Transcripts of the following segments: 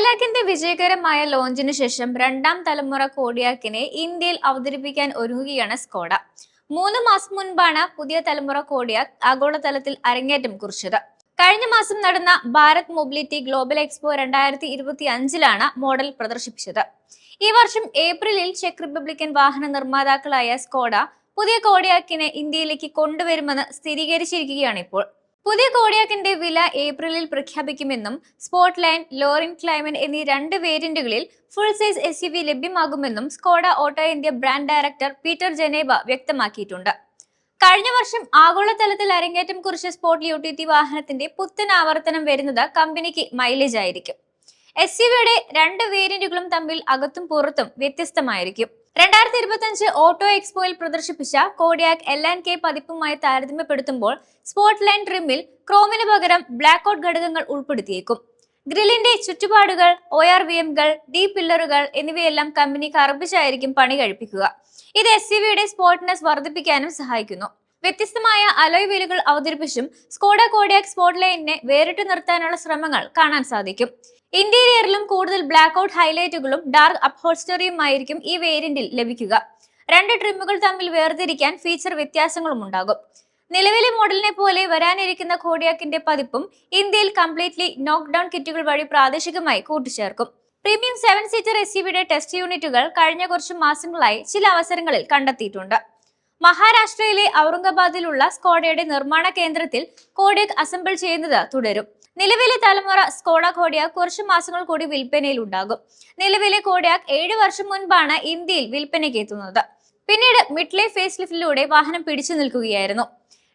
കൈലാക്കിന്റെ വിജയകരമായ ലോഞ്ചിന് ശേഷം രണ്ടാം തലമുറ കോഡിയാക്കിനെ ഇന്ത്യയിൽ അവതരിപ്പിക്കാൻ ഒരുങ്ങുകയാണ് സ്കോഡ. മൂന്ന് മാസം മുൻപാണ് പുതിയ തലമുറ കോഡിയാക്ക് ആഗോളതലത്തിൽ അരങ്ങേറ്റം കുറിച്ചത്. കഴിഞ്ഞ മാസം നടന്ന ഭാരത് മൊബിലിറ്റി ഗ്ലോബൽ എക്സ്പോ രണ്ടായിരത്തി ഇരുപത്തി അഞ്ചിലാണ് മോഡൽ പ്രദർശിപ്പിച്ചത്. ഈ വർഷം ഏപ്രിലിൽ ചെക്ക് റിപ്പബ്ലിക്കൻ വാഹന നിർമ്മാതാക്കളായ സ്കോഡ പുതിയ കോഡിയാക്കിനെ ഇന്ത്യയിലേക്ക് കൊണ്ടുവരുമെന്ന് സ്ഥിരീകരിച്ചിരിക്കുകയാണ് ഇപ്പോൾ. പുതിയ കോഡിയാക്കിന്റെ വില ഏപ്രിലിൽ പ്രഖ്യാപിക്കുമെന്നും സ്പോട്ട് ലൈൻ ലോറിൻ ക്ലൈമൻ എന്നീ രണ്ട് വേരിയന്റുകളിൽ full size S U V ലഭ്യമാകുമെന്നും Skoda auto India brand director Peter Janeba വ്യക്തമാക്കിയിട്ടുണ്ട്. കഴിഞ്ഞ വർഷം ആഗോളതലത്തിൽ അരങ്ങേറ്റം കുറിച്ച സ്പോട്ട് യൂട്ടിലിറ്റി വാഹനത്തിന്റെ പുത്തൻ ആവർത്തനം വരുന്നത് കമ്പനിക്ക് മൈലേജ് ആയിരിക്കും. എസ് യു വിയുടെ രണ്ട് വേരിയന്റുകളും തമ്മിൽ അകത്തും പുറത്തും വ്യത്യസ്തമായിരിക്കും. രണ്ടായിരത്തി ഇരുപത്തി അഞ്ച് ഓട്ടോ എക്സ്പോയിൽ പ്രദർശിപ്പിച്ച കോഡിയാക് എൽ ആൻഡ് കെ പതിപ്പുമായി താരതമ്യപ്പെടുത്തുമ്പോൾ സ്പോട്ട് ലൈൻ ട്രിമ്മിൽ ക്രോമിന് പകരം ബ്ലാക്ക് ഔട്ട് ഘടകങ്ങൾ ഉൾപ്പെടുത്തിയേക്കും. ഗ്രില്ലിന്റെ ചുറ്റുപാടുകൾ ഒ ആർ വി എംകൾ ഡി പില്ലറുകൾ എന്നിവയെല്ലാം കമ്പനി കറുപ്പിച്ചായിരിക്കും പണി കഴിപ്പിക്കുക. ഇത് എസ് സി വിയുടെ സ്പോട്ട്നെസ് വർദ്ധിപ്പിക്കാനും സഹായിക്കുന്നു. വ്യത്യസ്തമായ അലോയ് വീലുകൾ അവതരിപ്പിച്ചും സ്കോഡ കോഡിയാക് സ്പോട്ട് ലൈനിനെ വേറിട്ട് നിർത്താനുള്ള ശ്രമങ്ങൾ കാണാൻ സാധിക്കും. ഇന്റീരിയറിലും കൂടുതൽ ബ്ലാക്ക് ഔട്ട് ഹൈലൈറ്റുകളും ഡാർക്ക് അപ്ഹോൾസ്റ്ററിയുമായിരിക്കും ഈ വേരിയന്റിൽ ലഭിക്കുക. രണ്ട് ട്രിമ്മുകൾ തമ്മിൽ വേർതിരിക്കാൻ ഫീച്ചർ വ്യത്യാസങ്ങളും ഉണ്ടാകും. നിലവിലെ മോഡലിനെ പോലെ വരാനിരിക്കുന്ന കോഡിയാക്കിന്റെ പതിപ്പും ഇന്ത്യയിൽ കംപ്ലീറ്റ്ലി നോക്ക് ഡൗൺ കിറ്റുകൾ വഴി പ്രാദേശികമായി കൂട്ടിച്ചേർക്കും. Premium seven seater S test യൂണിറ്റുകൾ കഴിഞ്ഞ കുറച്ച് മാസങ്ങളായി ചില അവസരങ്ങളിൽ കണ്ടെത്തിയിട്ടുണ്ട്. മഹാരാഷ്ട്രയിലെ ഔറംഗാബാദിലുള്ള സ്കോഡയുടെ നിർമ്മാണ കേന്ദ്രത്തിൽ കോഡിയക് അസംബിൾ ചെയ്യുന്നത് തുടരും. നിലവിലെ തലമുറ സ്കോഡ കോഡിയാക് കുറച്ച് മാസങ്ങൾ കൂടി വിൽപ്പനയിൽ ഉണ്ടാകും. നിലവിലെ കോഡിയാക് ഏഴ് വർഷം മുൻപാണ് ഇന്ത്യയിൽ വിൽപ്പനയ്ക്ക് എത്തുന്നത്. പിന്നീട് മിഡ്ലൈ ഫേസ് ലിഫ്റ്റിലൂടെ വാഹനം പിടിച്ചു നിൽക്കുകയായിരുന്നു.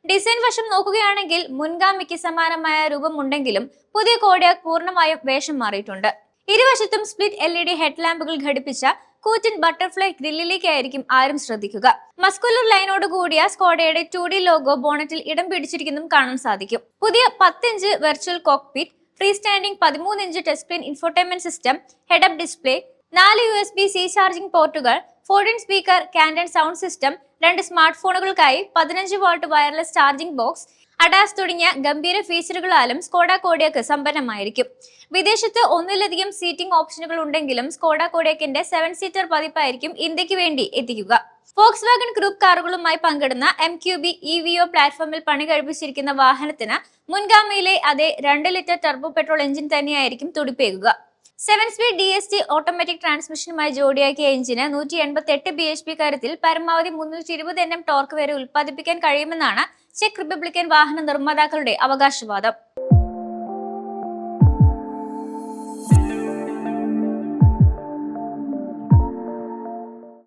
ഡിസൈൻ വശം നോക്കുകയാണെങ്കിൽ മുൻഗാമിക്ക് സമാനമായ രൂപമുണ്ടെങ്കിലും പുതിയ കോഡിയാക് പൂർണമായും വേഷം മാറിയിട്ടുണ്ട്. ഇരുവശത്തും സ്പ്ലിറ്റ് എൽ ഇ ഡി ഹെഡ്ലാമ്പുകൾ ഘടിപ്പിച്ച കൂറ്റൻ ബട്ടർഫ്ലൈ ഗ്രില്ലിലേക്കായിരിക്കും ആരും ശ്രദ്ധിക്കുക. മസ്കുലർ ലൈനോട് കൂടിയ സ്കോഡയുടെ ടു ഡി ലോഗോ ബോണറ്റിൽ ഇടം പിടിച്ചിരിക്കുന്നതും കാണാൻ സാധിക്കും. പുതിയ പത്തിഞ്ച് വെർച്വൽ കോക്പിറ്റ് ഫ്രീ സ്റ്റാൻഡിംഗ് പതിമൂന്ന് inch touch screen infotainment system head head up display നാല് U S B C charging പോർട്ടുകൾ fourteen speaker Canton sound system രണ്ട് സ്മാർട്ട് ഫോണുകൾക്കായി പതിനഞ്ച് volt wireless charging box ADAS തുടങ്ങിയ ഗംഭീര ഫീച്ചറുകളാലും സ്കോഡ കോഡിയക്ക് സമ്പന്നമായിരിക്കും. വിദേശത്ത് ഒന്നിലധികം സീറ്റിംഗ് ഓപ്ഷനുകൾ ഉണ്ടെങ്കിലും സ്കോഡ കോഡിയക്കിന്റെ സെവൻ സീറ്റർ പതിപ്പായിരിക്കും ഇന്ത്യയ്ക്ക് വേണ്ടി എത്തിക്കുക. ഫോക്സ് വാഗൺ ഗ്രൂപ്പ് കാറുകളുമായി പങ്കിടുന്ന M Q B E V O പ്ലാറ്റ്ഫോമിൽ പണി കഴിപ്പിച്ചിരിക്കുന്ന വാഹനത്തിന് മുൻഗാമിയിലെ അതേ രണ്ട് ലിറ്റർ ടർബോ പെട്രോൾ എഞ്ചിൻ തന്നെയായിരിക്കും തുടിപ്പേകുക. Seven speed D S T automatic ട്രാൻസ്മിഷനുമായി ജോഡിയാക്കിയ എഞ്ചിന് നൂറ്റി എൺപത്തി എട്ട് ബി എച്ച് പി കാര്യത്തിൽ പരമാവധി മുന്നൂറ്റി ഇരുപത് എൻ എം ടോർക്ക് വരെ ഉൽപ്പാദിപ്പിക്കാൻ കഴിയുമെന്നാണ് ചെക്ക് റിപ്പബ്ലിക്കൻ വാഹന നിർമ്മാതാക്കളുടെ അവകാശവാദം.